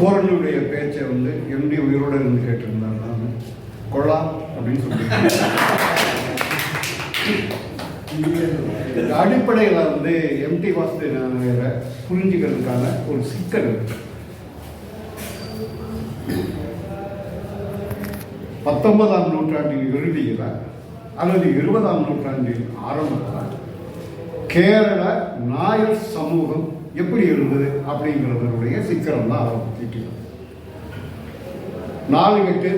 பூரணியுடைய பேச்சை வந்து எம்டி உயிரோடு இருந்து கேட்டிருந்தார். நான் கொள்ளா அப்படின்னு சொல்லியிருக்கேன் அடிப்படையில் வந்து எம்டி வாசுதேவ புரிஞ்சுக்கிறதுக்கான ஒரு சிக்கல் இருக்கு. பத்தொன்பதாம் நூற்றாண்டின் இறுதியில் அல்லது இருபதாம் நூற்றாண்டின் ஆரம்பத்தில் கேரள நாயர் சமூகம் எப்படி இருந்தது அப்படிங்கிறதனுடைய சிக்கனம் தான் அவர் தீட்டினார் நாலு கட்டு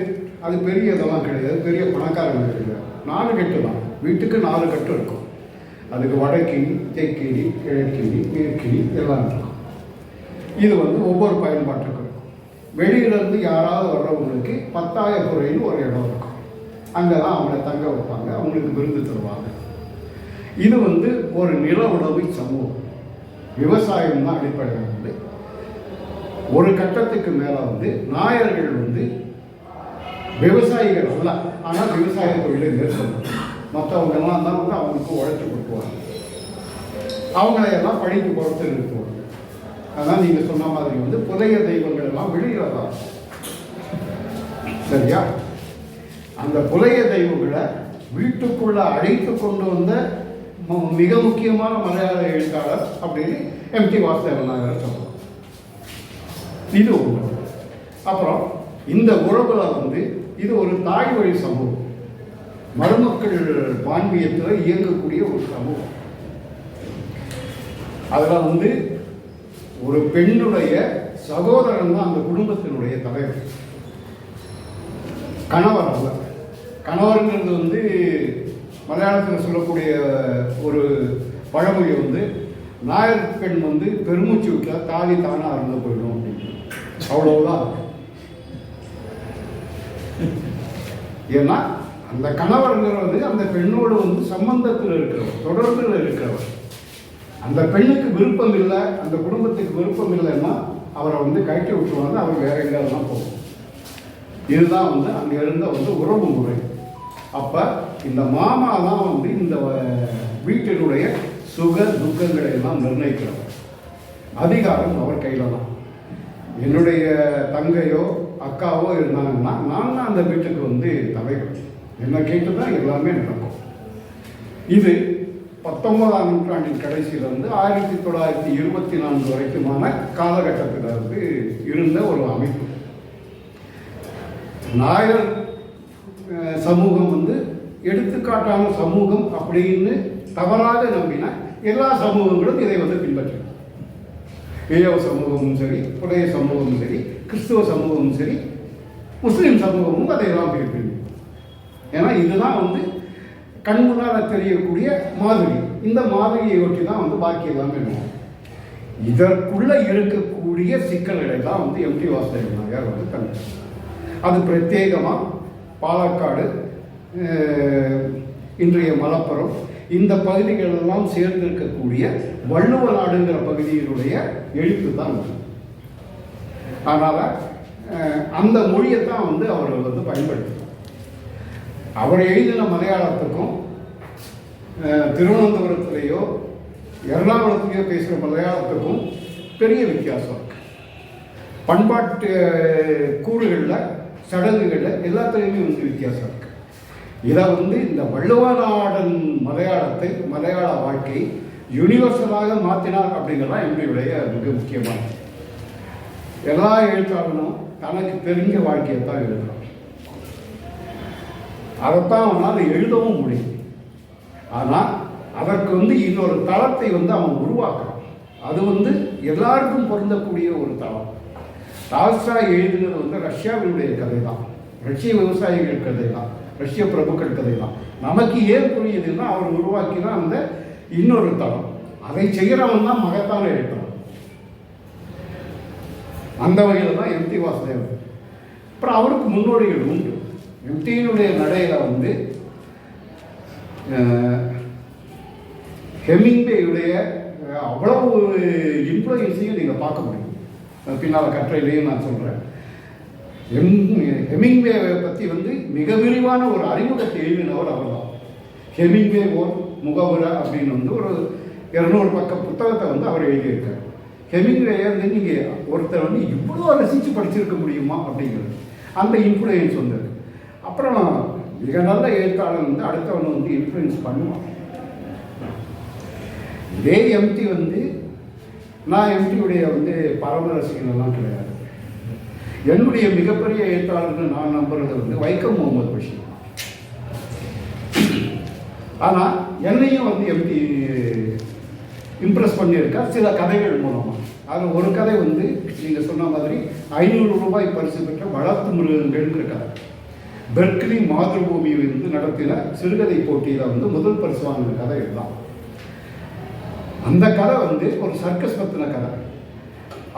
அது பெரிய இதெல்லாம் கிடையாது பெரிய பணக்காரங்க கிடையாது நாலு கட்டு தான். வீட்டுக்கு நாலு கட்டு இருக்கும். அதுக்கு வடக்கிணி தெற்கினி கிழக்கிணி மேற்கிணி எல்லாம் இருக்கும். இது வந்து ஒவ்வொரு பயன்பாட்டுக்கும். இருக்கும் வெளியிலேருந்து யாராவது வர்றவங்களுக்கு பத்தாயப்புறைன்னு ஒரு இடம் இருக்கும். அங்கே தான் அவங்கள தங்க வைப்பாங்க அவங்களுக்கு விருந்து தருவாங்க. இது வந்து ஒரு நில உணவு சமூகம். விவசாயம் தான் அடிப்படையில் வந்து ஒரு கட்டத்துக்கு மேலே வந்து நாயர்கள் வந்து விவசாயிகள் அல்ல ஆனால் விவசாய தொழிலை மேற்கொள்ளும் மற்றவங்க எல்லாம் தான் வந்து அவங்களுக்கு உழைச்சி கொடுக்குவாங்க. அவங்கள எல்லாம் பொறுத்து நிறுத்துவாங்க. அதான் நீங்கள் சொன்ன மாதிரி வந்து புதைய தெய்வங்கள் எல்லாம் வெளியில தான் சரியா? அந்த புலைய தெய்வங்களை வீட்டுக்குள்ள அழைத்து கொண்டு வந்த மிக முக்கியமான மலையாள எழுத்தாளர் அப்படின்னு எம்டி வாசுதேவன் நாகர் சொல்லுவோம் இது ஒன்று அப்புறம் இந்த உறவுல வந்து இது ஒரு தாய் வழி சமூகம். மருமக்கள் பான்மியத்தில் இயங்கக்கூடிய ஒரு சமூகம். அதில் வந்து ஒரு பெண்ணுடைய சகோதரன் தான் அந்த குடும்பத்தினுடைய தலைவர். கணவர் அல்ல கணவருங்கிறது வந்து மலையாளத்தில் சொல்லக்கூடிய ஒரு பழமொழி வந்து நாயர் பெண் வந்து பெருமூச்சு விட்டால் தாலி தானாக அறந்து போயிடும் அப்படின்னு அவ்வளவுதான் இருக்கு. ஏன்னா அந்த கணவர்ங்கிறது அந்த பெண்ணோடு வந்து சம்பந்தத்தில் இருக்கிறவர் தொடர்பில் இருக்கிறவர். அந்த பெண்ணுக்கு விருப்பம் இல்லை அந்த குடும்பத்துக்கு விருப்பம் இல்லைன்னா அவரை வந்து கட்டி விட்டுருவாங்க அவர் வேற எங்கேயாவது தான் போகும். இதுதான் வந்து அங்கே இருந்த வந்து உறவு முறை. அப்போ இந்த மாமா தான் வந்து இந்த வ- வீட்டினுடைய சுக துக்கங்களை எல்லாம் நிர்ணயிக்கிறவர். அதிகாரம் அவர் கையில் தான் என்னுடைய தங்கையோ அக்காவோ இருந்தாங்கன்னா நான் தான் அந்த வீட்டுக்கு வந்து தலைவர் என்னை கேட்டு தான் எல்லாமே நடக்கும். இது பத்தொன்பதாம் நூற்றாண்டின் கடைசியிலிருந்து ஆயிரத்தி தொள்ளாயிரத்தி இருபத்தி நான்கு வரைக்குமான காலகட்டத்தில் வந்து இருந்த ஒரு அமைப்பு. நாயர் சமூகம் வந்து எடுத்துக்காட்டான சமூகம் அப்படின்னு தவறாக நம்பினா எல்லா சமூகங்களும் இதை வந்து பின்பற்றின இளையவ சமூகமும் சரி புடைய சமூகமும் சரி கிறிஸ்துவ சமூகமும் சரி முஸ்லீம் சமூகமும் அதையெல்லாம் பின்பற்றும் ஏன்னா இதுதான் வந்து கண்முன்னால் தெரியக்கூடிய மாதிரி. இந்த மாதிரியை ஒட்டி தான் வந்து பாக்கி எல்லாமே வேணும் இதற்குள்ள இருக்கக்கூடிய சிக்கல்களை தான் வந்து எம்டி வாசுதேவன் நாயர் வந்து கண்டு அது பிரத்யேகமாக பாலக்காடு இன்றைய மலப்புறம் இந்த பகுதிகள் எல்லாம் சேர்ந்திருக்கக்கூடிய வள்ளுவ நாடுங்கிற பகுதியினுடைய எழுத்து தான் அதனால் அந்த மொழியை தான் வந்து அவர் வந்து பயன்படுத்தினார். அவர் எழுதின மலையாளத்துக்கும் திருவனந்தபுரத்துலேயோ திருவனந்தபுரத்திலேயோ எர்ணாகுளத்திலேயோ பேசுகிற மலையாளத்துக்கும் பெரிய வித்தியாசம் இருக்கு. பண்பாட்டு கூறுகளில் சடங்குகளில் எல்லாத்துலேயுமே வந்து வித்தியாசம் இருக்குது இதை வந்து இந்த வள்ளுவநாடன் மலையாளத்தை மலையாள வாழ்க்கை யூனிவர்சலாக மாற்றினார் அப்படிங்கிறதான் என்னுடைய மிக முக்கியமானது எல்லா எழுத்தாளனும் தனக்கு தெரிஞ்ச வாழ்க்கையை தான் எழுதுறான். அதைத்தான் அவனால் எழுதவும் முடியும். ஆனால் அதற்கு வந்து இன்னொரு தளத்தை வந்து அவன் உருவாக்குறான். அது வந்து எல்லாருக்கும் பொருந்தக்கூடிய ஒரு தளம். டால்ஸ்டாய் எழுதுனது வந்து ரஷ்யாவினுடைய கதை தான் ரஷ்ய விவசாயிகள் கதை தான் ரஷ்ய பிரபுக்கள் கதை தான் நமக்கு ஏன் புரியுதுன்னா அவர் உருவாக்கினா அந்த இன்னொரு தளம். அதை செய்கிறவன் தான் மகத்தான எழுத்தவன் அந்த வகையில் தான் எம்டி வாசுதேவன். அப்புறம் அவருக்கு முன்னோடிகள் உண்டு. எம்டியினுடைய நடையில் வந்து அஹ், ஹெமிங்வேயுடைய அவ்வளவு இன்ஃப்ளூயன்ஸையும் நீங்கள் பார்க்க முடியும். பின்னால் கட்டுரையிலையும் நான் சொல்கிறேன் ஹெமிங்வேவை பற்றி வந்து மிக விரிவான ஒரு அறிமுகத்தை எழுதினவர் அவர் தான் ஹெமிங்வே ஓர் முகவுரை அப்படின்னு வந்து ஒரு இரநூறு பக்க புத்தகத்தை வந்து அவர் எழுதியிருக்கார். ஹெமிங்வே வந்து நீங்கள் ஒருத்தர் வந்து இவ்வளோ ரசித்து படிச்சிருக்க முடியுமா அப்படிங்கிறது. அந்த இன்ஃப்ளூயன்ஸ் வந்து அப்புறம் மிக நல்ல எழுத்தாளர் வந்து அடுத்தவனை வந்து இன்ஃப்ளூயன்ஸ் பண்ணுவான் இதே எம்டி வந்து நான் எம்டியுடைய வந்து பரம ரசிகனெல்லாம் கிடையாது. என்னுடைய மிகப்பெரிய எழுத்தாளர்கள் நான் நம்புறது வந்து வைக்கம் முகமது பஷீர். ஆனால் என்னையும் வந்து எப்படி இம்ப்ரெஸ் பண்ணியிருக்கா? சில கதைகள் மூலமாக அதில் ஒரு கதை வந்து நீங்கள் சொன்ன மாதிரி ஐநூறு ரூபாய் பரிசு பெற்ற வளர்த்து மிருகங்கள்ங்கிற கதை. பெர்க்லி மாதృభூமி வந்து நடத்தின சிறுகதை போட்டியில் வந்து முதல் பரிசு வாங்கின கதை இதுதான். அந்த கதை வந்து ஒரு சர்க்கஸ் பற்றின கதை.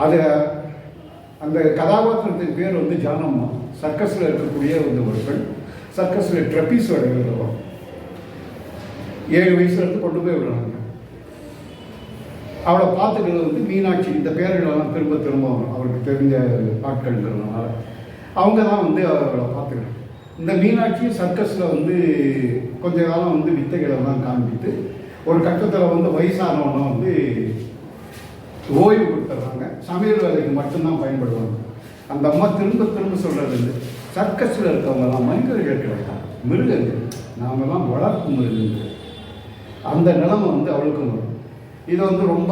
அதை அந்த கதாபாத்திரத்தின் பேர் வந்து ஜானம்மா. சர்க்கஸில் இருக்கக்கூடிய வந்து ஒரு பெண் சர்க்கஸில் ட்ரெப்பீஸ் விளையாடுறோம் ஏழு வயசுலேருந்து கொண்டு போய் விடுறாங்க. அவளை பார்த்துக்கிறது வந்து மீனாட்சி. இந்த பேர்களெல்லாம் திரும்ப திரும்ப வரும். அவருக்கு தெரிஞ்ச ஆட்கள்ங்கிறதுனால. அவங்க தான் வந்து அவளை பார்த்துக்கிறாங்க. இந்த மீனாட்சி சர்க்கஸில் வந்து கொஞ்ச காலம் வந்து வித்தைகளை தான் காண்பித்து ஒரு கட்டத்தில் வந்து வயசானவனை வந்து ஓய்வு கொடுத்துட்றாங்க சமையல் வேலைக்கு மட்டும்தான் பயன்படுவாங்க. அந்த அம்மா திரும்ப திரும்ப சொல்கிறது வந்து சர்க்கஸில் இருக்கவங்கலாம் மனிதர்கள் கிடையாது மிருகங்கள். நாமெல்லாம் வளர்ப்பு மிருகங்கள். அந்த நிலைமை வந்து அவளுக்கும் வரும். இது வந்து ரொம்ப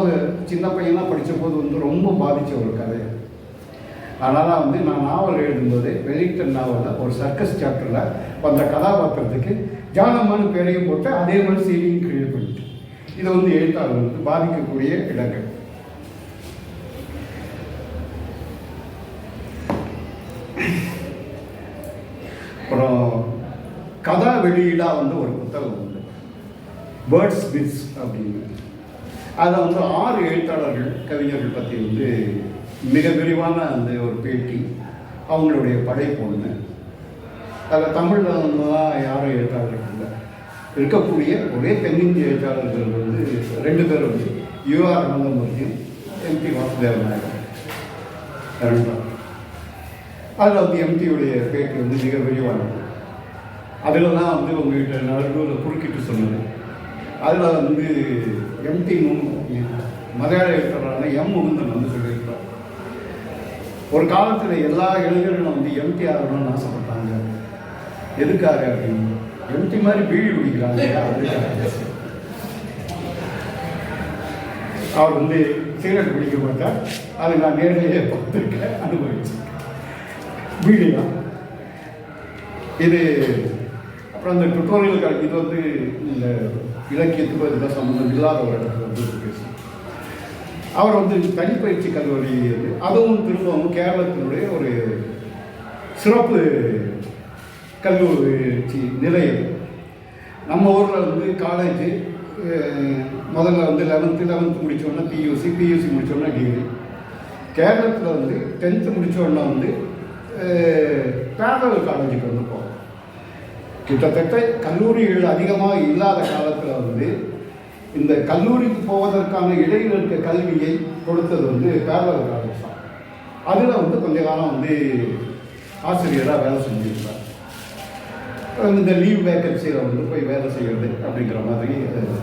சின்ன பையனாக படித்த போது வந்து ரொம்ப பாதித்த ஒரு கதை. அதனால் வந்து நான் நாவல் எழுதும்போது வெலிங்டன் நாவலில் ஒரு சர்க்கஸ் சாப்டரில் அந்த கதாபாத்திரத்துக்கு ஜானம்மான்னு பேரையும் போட்டு அதே மாதிரி செய்தியும் கிரியேட் பண்ணிட்டு இது வந்து எழுத்தாளர்களுக்கு பாதிக்கக்கூடிய இடங்கள் அப்புறம் கதா வெளியீடாக வந்து ஒரு புத்தகம் உண்டு. பேர்ட்ஸ் பிட்ஸ் அப்படின்னு. அதில் வந்து ஆறு எழுத்தாளர்கள் கவிஞர்கள் பற்றி வந்து மிக விரிவான அந்த ஒரு பேட்டி அவங்களுடைய படைப்பு ஒன்று அதில் தமிழில் வந்து தான் யாரும் எழுத்தாளர்கள் இல்லை. இருக்கக்கூடிய ஒரே தென்னிந்திய எழுத்தாளர்கள் வந்து ரெண்டு பேர் வந்து யுஆர் ரங்கமூர்த்தியும் எம்டி வாசுதேவ நாயகர் ரெண்டு அதில் வந்து எம்டியுடைய பேட்டி வந்து மிக விரிவானது. அதில் தான் வந்து உங்ககிட்ட நடுவில் குறுக்கிட்டு சொன்னது. அதில் வந்து எம்டி மலையாள எழுத்தரான எம் முகுந்தன் வந்து சொல்லியிருப்பார். ஒரு காலத்தில் எல்லா இளைஞர்களும் வந்து எம்டி ஆகணும்னு ஆசைப்பட்டாங்க. எதுக்காக அப்படின்னு? எம்டி மாதிரி பீடி குடிக்கிறாங்க அதுக்காக அவர் வந்து சிகரெட் பிடிக்க மாட்டார். அதை நான் நேரிலேயே பார்த்துருக்கேன். அனுபவிச்சேன் தான் இது அப்புறம் அந்த டுட்டோரியல் இது வந்து இந்த இலக்கியத்துக்கும் இதுதான் சம்மந்தம் இல்லாத ஒரு இடத்துல வந்து பேசும் அவர் வந்து தனிப்பயிற்சி கல்லூரி அதுவும் திரும்பவும் கேரளத்தினுடைய ஒரு சிறப்பு கல்லூரி நிலையம் நம்ம ஊரில் வந்து காலேஜ் முதல்ல வந்து லெவன்த்து லெவன்த்து முடித்தோன்னா பியூசி பியூசி முடித்தோன்னா டிகிரி கேரளத்தில் வந்து டென்த்து முடித்தோன்னா வந்து பேரல் காலேஜுக்கு வந்து போவோம் கிட்டத்தட்ட கல்லூரிகள் அதிகமாக இல்லாத காலத்தில் வந்து இந்த கல்லூரிக்கு போவதற்கான இடையில் இருக்க கல்வியை கொடுத்தது வந்து பேரலர் காலேஜ் தான். அதில் வந்து கொஞ்ச காலம் வந்து ஆசிரியராக வேலை செஞ்சுருந்தார். இந்த லீவ் வேக்கன்சியில் வந்து போய் வேலை செய்கிறது அப்படிங்கிற மாதிரி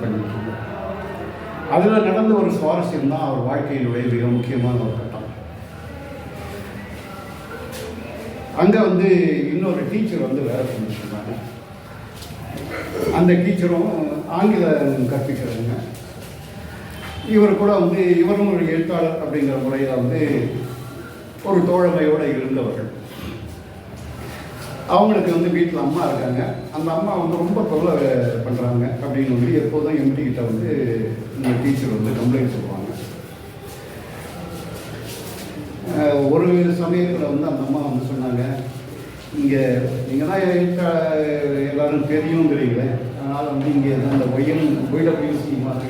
பண்ணிட்டு இருந்தார் அதில் நடந்த ஒரு சுவாரஸ்யம் தான் அவர் வாழ்க்கையினுடைய மிக முக்கியமான ஒரு கட்டம். அங்கே வந்து இன்னொரு டீச்சர் வந்து வேலை செஞ்சிருக்கேன் அந்த டீச்சரும் ஆங்கிலம் கற்பிக்கிறவங்க இவர் கூட வந்து இவரும் ஒரு எழுத்தாளர் அப்படிங்கிற முறையில் வந்து ஒரு தோழமையோடு இருந்தவர்கள். அவங்களுக்கு வந்து வீட்டில் அம்மா இருக்காங்க. அந்த அம்மா வந்து ரொம்ப தொல்லை பண்ணுறாங்க அப்படின்னு சொல்லி எப்போதும் எம்டி கிட்ட வந்து இந்த டீச்சர் வந்து கம்ப்ளைண்ட் சொல்லுவாங்க. ஒரு சமயத்தில் வந்து அந்த அம்மா வந்து சொன்னாங்க இங்கே நீங்கள் தான் எழுத்த எல்லாரும் தெரியுங்கிறீங்களே. அதனால் வந்து இங்கே அந்த ஒய்என் ஒய்டபிள்யூசி மாதிரி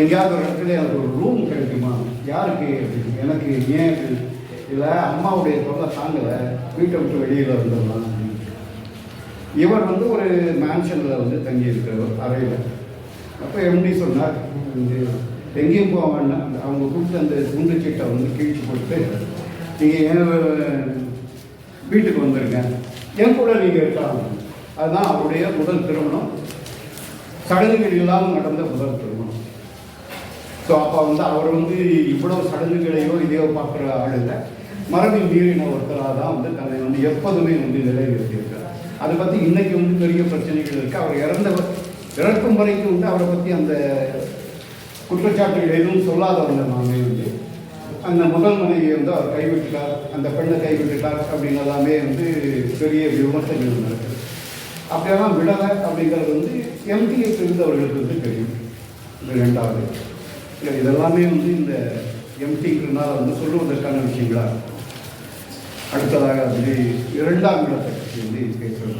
எங்கேயாவது ஒரு இடத்துல எனக்கு ஒரு ரூம் கிடைக்குமா? யாருக்கு எனக்கு ஏன் இல்லை அம்மாவுடைய தொல்லை தாங்கலை வீட்டை விட்டு வெளியில் வந்துடலாம் அப்படின்னு. இவர் வந்து ஒரு மேன்ஷனில் வந்து தங்கி இருக்கிறவர் அறையில். அப்போ எம்டி சொன்னார் வந்து எங்கேயும் போக வேண்டாம். அவங்க கொடுத்த அந்த துண்டு சீட்டை வந்து கிழிச்சு போட்டு நீங்கள் ஏன் வீட்டுக்கு வந்துருங்க. என் கூட நீங்கள் இருக்கலாம் அதுதான் அவருடைய முதல் திருமணம். சடங்குகள் இல்லாமல் நடந்த முதல் திருமணம். ஸோ அப்போ வந்து அவர் வந்து இவ்வளோ சடங்குகளையோ இதையோ பார்க்குற ஆள் இல்லை. மரபில் மீறின ஒருத்தராக தான் வந்து தன்னை வந்து எப்போதுமே வந்து நிலைநிறுத்தியிருக்கார் அதை பற்றி இன்னைக்கு வந்து பெரிய பிரச்சனைகள் இருக்குது அவர் இறந்தவர் இறக்கும் வரைக்கும் வந்து அவரை பற்றி அந்த குற்றச்சாட்டுகள் எதுவும் சொல்லாதவங்க நாமே வந்து அந்த முதல் மனைவியை வந்து அவர் கைவிட்டுட்டார் அந்த பெண்ணை கைவிட்டுட்டார் அப்படின்னு எல்லாமே வந்து பெரிய விமர்சனங்கள் நடக்குது. அப்படியெல்லாம் விடலை அப்படிங்கிறது வந்து எம்டிஎஸ் இருந்தவர்களுக்கு வந்து தெரியும். ரெண்டாவது. இல்லை இதெல்லாமே வந்து இந்த எம்டிங்கிறதுனால வந்து சொல்லுவதற்கான விஷயங்களா. அடுத்ததாக வந்து இரண்டாம் இடத்தை பற்றி வந்து பேசுவது